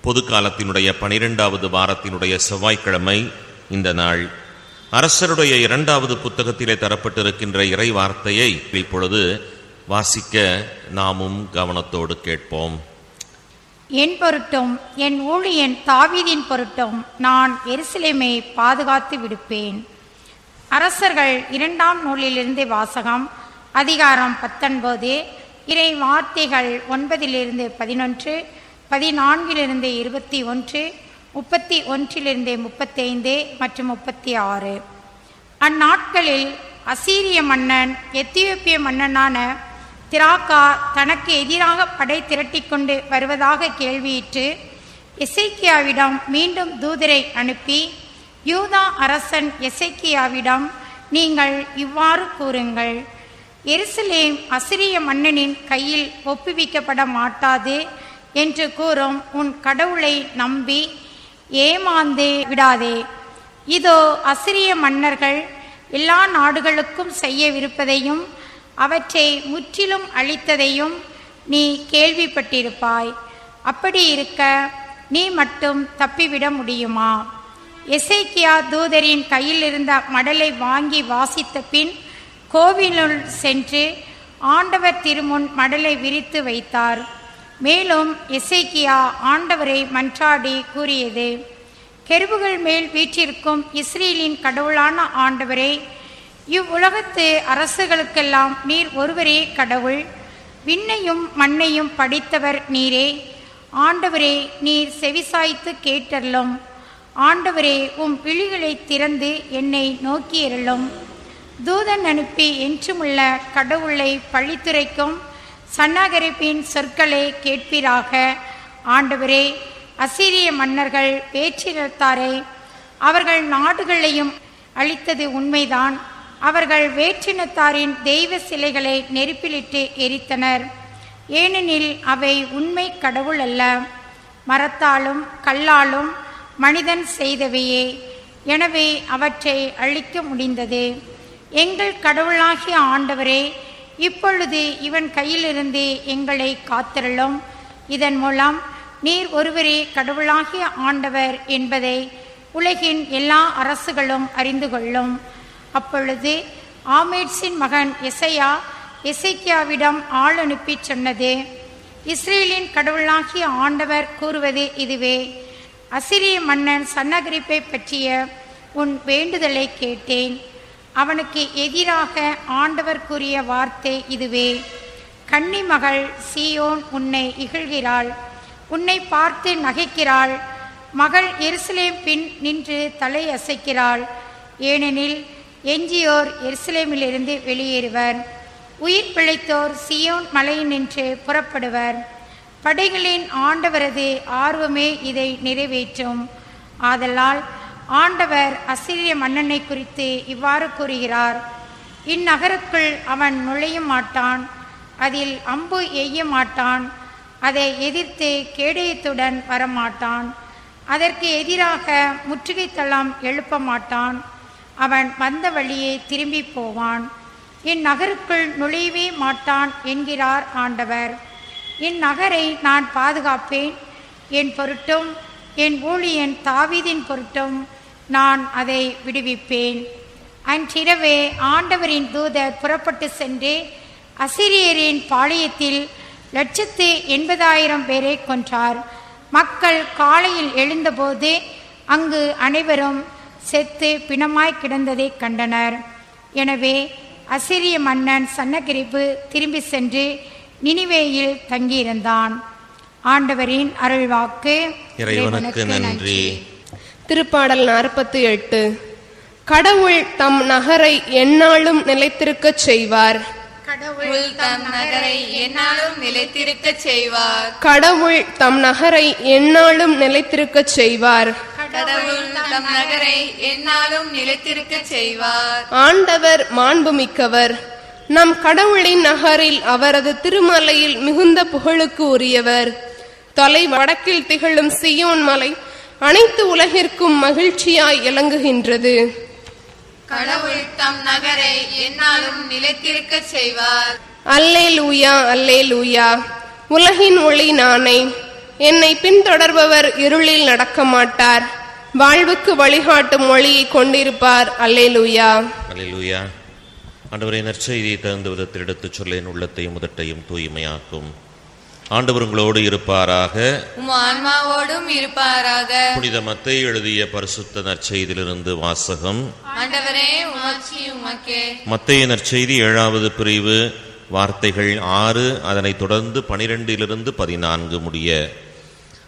பொது காலத்தினுடைய பனிரெண்டாவது வாரத்தினுடைய செவ்வாய்க்கிழமை இந்த நாள். அரசருடைய இரண்டாவது புத்தகத்திலே தரப்பட்டிருக்கின்ற இறை வார்த்தையை இப்பொழுது வாசிக்க நாமும் கவனத்தோடு கேட்போம். என் பொருட்டும் என் ஊழியன் தாவீதின் பொருட்டும் நான் எருசலேமை பாதுகாத்து விடுப்பேன். அரசர்கள் இரண்டாம் நூலிலிருந்து வாசகம் அதிகாரம் பத்தொன்பது இறை வார்த்தைகள் ஒன்பதிலிருந்து பதினொன்று பதினான்கிலிருந்து இருபத்தி ஒன்று முப்பத்தி ஒன்றிலிருந்து முப்பத்தைந்து மற்றும் முப்பத்தி ஆறு. அந்நாட்களில் அசீரிய மன்னன் எத்தியோப்பிய மன்னனான திராக்கா தனக்கு எதிராக படை திரட்டி கொண்டு வருவதாக கேள்வியிட்டு எசைக்கியாவிடம் மீண்டும் தூதரை அனுப்பி யூதா அரசன் எசைக்கியாவிடம் நீங்கள் இவ்வாறு கூறுங்கள். எருசலேம் அசிரிய மன்னனின் கையில் ஒப்புவிக்கப்பட மாட்டாது என்று கூறும் உன் கடவுளை நம்பி ஏமாந்தே விடாதே. இதோ அசிரிய மன்னர்கள் எல்லா நாடுகளுக்கும் செய்யவிருப்பதையும் அவற்றை முற்றிலும் அழித்ததையும் நீ கேள்விப்பட்டிருப்பாய். அப்படி இருக்க நீ மட்டும் தப்பிவிட முடியுமா? எசேக்கியா தூதரின் கையில் இருந்த மடலை வாங்கி வாசித்த பின் கோவிலுள் சென்று ஆண்டவர் திருமுன் மடலை விரித்து வைத்தார். மேலும் இசைக்கியா ஆண்டவரை மன்றாடி கூறியது கெருபுகள் மேல் வீற்றிருக்கும் இஸ்ரேலின் கடவுளான ஆண்டவரே இவ்வுலகத்து அரசுகளுக்கெல்லாம் நீர் ஒருவரே கடவுள். விண்ணையும் மண்ணையும் படித்தவர் நீரே. ஆண்டவரே நீர் செவிசாய்த்து கேட்டருளும். ஆண்டவரே உம் விழிகளை திறந்து என்னை நோக்கியருளும். தூதன் அனுப்பி என்றுமுள்ள கடவுளை பழித்துரைக்கும் சன்னாகரிப்பின் சொற்களை கேட்பீராக. ஆண்டவரே அசிரிய மன்னர்கள் வேற்றினத்தாரை அவர்கள் நாடுகளையும் அழித்தது உண்மைதான். அவர்கள் வேற்றினத்தாரின் தெய்வ சிலைகளை நெருப்பிலிட்டு எரித்தனர். ஏனெனில் அவை உண்மை கடவுள் அல்ல. மரத்தாலும் கல்லாலும் மனிதன் செய்தவையே. எனவே அவற்றை அழிக்க முடிந்தது. எங்கள் கடவுளாகிய ஆண்டவரே இப்பொழுது இவன் கையிலிருந்து எங்களை காத்திரளும். இதன் மூலம் நீர் ஒருவரே கடவுளாகிய ஆண்டவர் என்பதை உலகின் எல்லா அரசுகளும் அறிந்து கொள்ளும். அப்பொழுது ஆமேட்ஸின் மகன் எசையா எசைக்கியாவிடம் ஆள் அனுப்பி சொன்னது இஸ்ரேலின் கடவுளாகிய ஆண்டவர் கூறுவது இதுவே. அசிரிய மன்னன் சன்னகரிப்பை பற்றிய உன் வேண்டுதலை கேட்டேன். அவனுக்கு எதிராக ஆண்டவர் கூறிய வார்த்தை இதுவே. கன்னி மகள் சீயோன் உன்னை இகழ்கிறாள் உன்னை பார்த்து நகைக்கிறாள் மகள் எருசலேம் பின் நின்று தலை அசைக்கிறாள் ஏனெனில் எஞ்சியோர் எருசலேமிலிருந்து வெளியேறுவர் உயிர் பிழைத்தோர் சியோன் மலையினின்று புறப்படுவர். படைகளின் ஆண்டவரது ஆர்வமே இதை நிறைவேற்றும். ஆதலால் ஆண்டவர் அசிரிய மன்னனை குறித்து இவ்வாறு கூறுகிறார். இந்நகருக்குள் அவன் நுழைய மாட்டான் அதில் அம்பு எய்ய மாட்டான் அதை எதிர்த்து கேடயத்துடன் வரமாட்டான் அதற்கு எதிராக முற்றுகை தளம் எழுப்ப மாட்டான் அவன் வந்த வழியே திரும்பி போவான். இந்நகருக்குள் நுழையவே மாட்டான் என்கிறார் ஆண்டவர். இந்நகரை நான் பாதுகாப்பேன் என் பொருட்டும் என் ஊழியன் தாவீதின் பொருட்டும் நான் அதை விடுவிப்பேன். அன்றிரவே ஆண்டவரின் தூதர் புறப்பட்டு சென்று அசிரியரின் பாளையத்தில் லட்சத்து எண்பதாயிரம் பேரை கொன்றார். மக்கள் காலையில் எழுந்தபோது அங்கு அனைவரும் செத்து பிணமாய் கிடந்ததை கண்டனர். எனவே அசிரிய மன்னன் சன்னகிரிப்பு திரும்பி சென்று நினிவேயில் தங்கியிருந்தான். ஆண்டவரின் அருள்வாக்கு இறைவனுக்கு நன்றி. திருப்பாடல் நாற்பத்தி எட்டு கடவுள் தம் நகரை எந்நாளும் நிலைத்திருக்கச் செய்வார். கடவுள் தம் நகரை என்னாலும் நிலைத்திருக்கச் செய்வார். கடவுள் தம் நகரை எந்நாளும் நிலைத்திருக்கச் செய்வார். கடவுள் தம் நகரை என்னாலும் நிலைத்திருக்கச் செய்வார். ஆண்டவர் மாண்புமிக்கவர். நம் கடவுளின் நகரில் அவரது திருமலையில் மிகுந்த புகழுக்கு உரியவர். தொலை வடக்கில் திகழும் சியோன் மலை அனைத்து உலகிற்கும் மகிழ்ச்சியாய் இலங்குகின்றது கடவுள் தம் நகரை என்னாலும் நிலைத்திருக்கச் செய்வார். அல்லே லூயா அல்லே லூயா உலகின் ஒளி நானே. என்னை பின்தொடர்பவர் இருளில் நடக்க மாட்டார் வாழ்வுக்கு வழிகாட்டும் மொழியை கொண்டிருப்பார். அல்லேலூயா. அல்லேலூயா. ஆண்டவரை நற்செய்தியை தகுந்த விதத்தில் எடுத்துச் சொல்ல என் உள்ளத்தையும் முதட்டையும் தூய்மையாக்கும். ஆண்டவர் உங்களோடு இருப்பாராக. ஆன்மாவோடும் இருப்பாராக. புனித மத்தை எழுதிய பரிசுத்த நற்செய்தியிலிருந்து வாசகம். ஆண்டவரே உமக்கே மத்தைய நற்செய்தி ஏழாவது பிரிவு வார்த்தைகள் ஆறு அதனைத் தொடர்ந்து பனிரெண்டிலிருந்து பதினான்கு முடிய.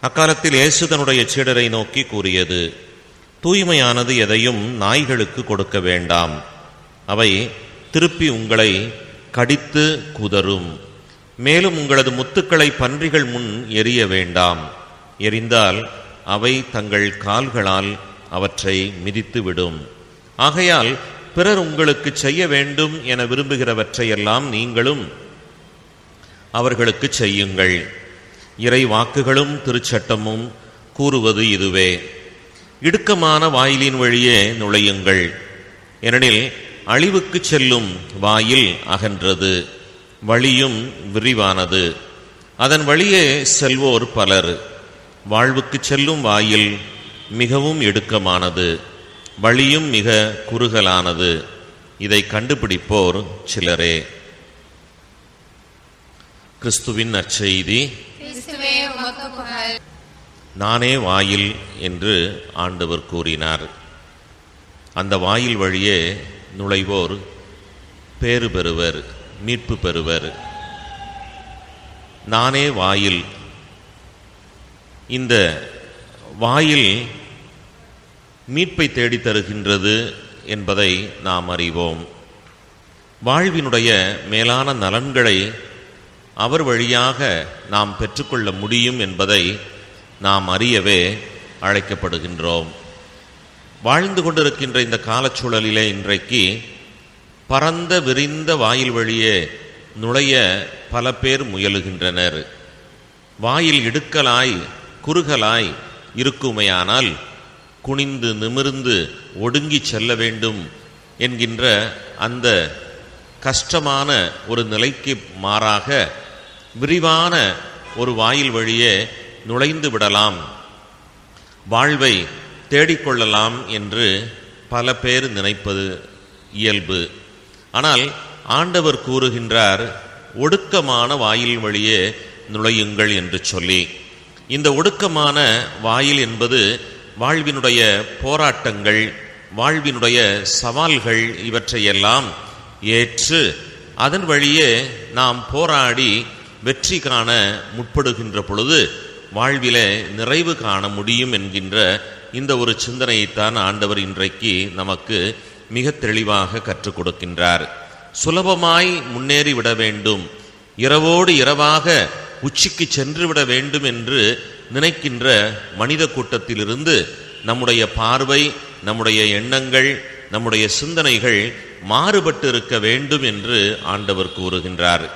அக்காலத்தில் இயேசு தன்னுடைய சீடரை நோக்கி கூறியது தூய்மையானது எதையும் நாய்களுக்கு கொடுக்க வேண்டாம். அவை திருப்பி உங்களை கடித்து குதறும் மேலும் உங்களது முத்துக்களை பன்றிகள் முன் எரிய வேண்டாம். எரிந்தால் அவை தங்கள் கால்களால் அவற்றை மிதித்துவிடும். ஆகையால் பிறர் உங்களுக்கு செய்ய வேண்டும் என விரும்புகிறவற்றையெல்லாம் நீங்களும் அவர்களுக்கு செய்யுங்கள். இறை வாக்குகளும் திருச்சட்டமும் கூறுவது இதுவே. இடுக்கமான வாயிலின் வழியே நுழையுங்கள். ஏனெனில் அழிவுக்கு செல்லும் வாயில் அகன்றது. வழியும் விரிவானது. அதன் வழியே செல்வோர் பலர். வாழ்வுக்கு செல்லும் வாயில் மிகவும் இடுக்கமானது வழியும் மிக குறுகலானது. இதை கண்டுபிடிப்போர் சிலரே. கிறிஸ்துவின் நற்செய்தி. நானே வாயில் என்று ஆண்டவர் கூறினார். அந்த வாயில் வழியே நுழைவோர் பேறு பெறுவர். மீட்பு பெறுவர். நானே வாயில். இந்த வாயில் மீட்பை தேடித் தருகின்றது என்பதை நாம் அறிவோம். வாழ்வினுடைய மேலான நலன்களை அவர் வழியாக நாம் பெற்றுக்கொள்ள முடியும் என்பதை நாம் அறியவே அழைக்கப்படுகின்றோம். வாழ்ந்து கொண்டிருக்கின்ற இந்த காலச்சூழலிலே இன்றைக்கு பரந்த விரிந்த வாயில் வழியே நுழைய பல பேர் முயலுகின்றனர். வாயில் இடுக்கலாய் குறுகலாய் இருக்குமையானால் குனிந்து நிமிர்ந்து ஒடுங்கி செல்ல வேண்டும் என்கின்ற அந்த கஷ்டமான ஒரு நிலைக்கு மாறாக விரிவான ஒரு வாயில் வழியே நுழைந்து விடலாம். வாழ்வை தேடிக்கொள்ளலாம் என்று பல பேர் நினைப்பது இயல்பு. ஆனால் ஆண்டவர் கூறுகின்றார் ஒடுக்கமான வாயில் வழியே நுழையுங்கள் என்று சொல்லி. இந்த ஒடுக்கமான வாயில் என்பது வாழ்வினுடைய போராட்டங்கள் வாழ்வினுடைய சவால்கள் இவற்றையெல்லாம் ஏற்று அதன் வழியே நாம் போராடி வெற்றி காண முற்படுகின்ற பொழுது வாழ்விலே நிறைவு காண முடியும் என்கின்ற இந்த ஒரு சிந்தனையைத்தான் ஆண்டவர் இன்றைக்கு நமக்கு மிக தெளிவாக கற்றுக் கொடுக்கின்றார். சுலபமாய் முன்னேறி விட வேண்டும். இரவோடு இரவாக உச்சிக்கு சென்று விட வேண்டும் என்று நினைக்கின்ற மனித கூட்டத்திலிருந்து நம்முடைய பார்வை நம்முடைய எண்ணங்கள் நம்முடைய சிந்தனைகள் மாறுபட்டு இருக்க வேண்டும் என்று ஆண்டவர் கூறுகின்றார்.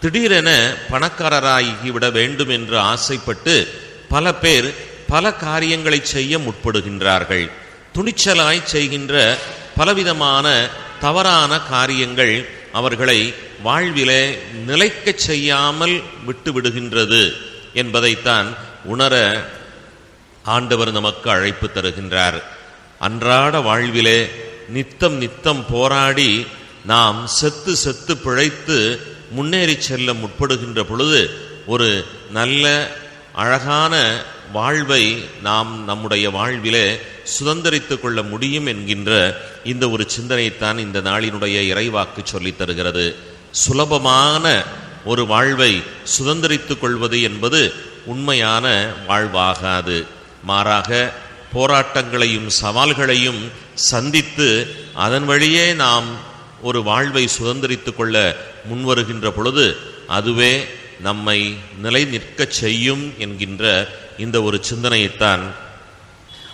திடீரென பணக்காரராகிவிட வேண்டும் என்று ஆசைப்பட்டு பல பேர் பல காரியங்களை செய்ய முற்படுகின்றார்கள். துணிச்சலாய் செய்கின்ற பலவிதமான தவறான காரியங்கள் அவர்களை வாழ்விலே நிலைக்கச் செய்யாமல் விட்டு விடுகின்றது என்பதைத்தான் உணர ஆண்டவர் நமக்கு அழைப்பு தருகின்றார். அன்றாட வாழ்விலே நித்தம் நித்தம் போராடி நாம் செத்து செத்து பிழைத்து முன்னேறி செல்ல முற்படுகின்ற பொழுது ஒரு நல்ல அழகான வாழ்வை நாம் நம்முடைய வாழ்விலே சுதந்திரித்துக் கொள்ள முடியும் என்கின்ற இந்த ஒரு சிந்தனைத்தான் இந்த நாளினுடைய இறைவாக்கு சொல்லித் தருகிறது. சுலபமான ஒரு வாழ்வை சுதந்திரித்துக் கொள்வது என்பது உண்மையான வாழ்வாகாது. மாறாக போராட்டங்களையும் சவால்களையும் சந்தித்து அதன் வழியே நாம் ஒரு வாழ்வை சுதந்திரித்துக் கொள்ள முன்வருகின்ற பொழுது அதுவே நம்மை நிலை நிற்கச் செய்யும் என்கின்ற இந்த ஒரு சிந்தனையைத்தான்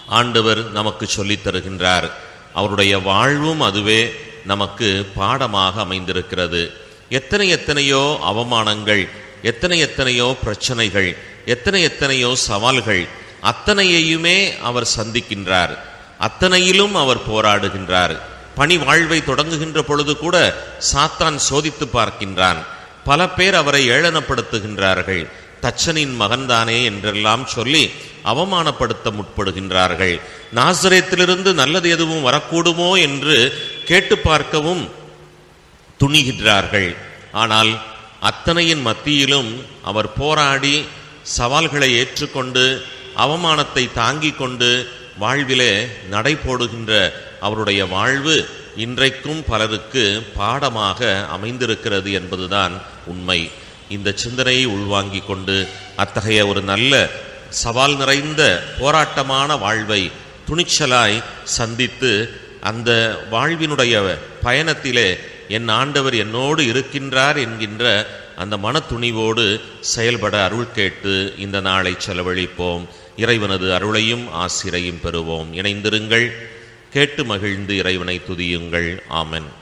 ஆண்டவர் நமக்கு சொல்லித் தருகின்றார். அவருடைய வாழ்வும் அதுவே நமக்கு பாடமாக அமைந்திருக்கிறது. எத்தனை எத்தனையோ அவமானங்கள் எத்தனை எத்தனையோ பிரச்சனைகள் எத்தனை எத்தனையோ சவால்கள் அத்தனையையுமே அவர் சந்திக்கின்றார். அத்தனையிலும் அவர் போராடுகின்றார். பணி வாழ்வை தொடங்குகின்ற பொழுது கூட சாத்தான் சோதித்து பார்க்கின்றான். பல பேர் அவரை ஏளனப்படுத்துகின்றார்கள். தச்சனின் மகன்தானே என்றெல்லாம் சொல்லி அவமானப்படுத்த முற்படுகின்றார்கள். நாசரேத்திலிருந்து நல்லது எதுவும் வரக்கூடுமோ என்று கேட்டு பார்க்கவும் துணிகின்றார்கள். ஆனால் அத்தனையின் மத்தியிலும் அவர் போராடி சவால்களை ஏற்றுக்கொண்டு அவமானத்தை தாங்கிக் கொண்டு வாழ்விலே நடை போடுகின்ற அவருடைய வாழ்வு இன்றைக்கும் பலருக்கு பாடமாக அமைந்திருக்கிறது என்பதுதான் உண்மை. இந்த சிந்தனையை உள்வாங்கிக் கொண்டு அத்தகைய ஒரு நல்ல சவால் நிறைந்த போராட்டமான வாழ்வை துணிச்சலாய் சந்தித்து அந்த வாழ்வினுடைய பயணத்திலே என் ஆண்டவர் என்னோடு இருக்கின்றார் என்கின்ற அந்த மனத்துணிவோடு செயல்பட அருள் கேட்டு இந்த நாளை செலவழிப்போம். இறைவனது அருளையும் ஆசிரையும் பெறுவோம். இணைந்திருங்கள். கேட்டு மகிழ்ந்து இறைவனை துதியுங்கள். ஆமன்.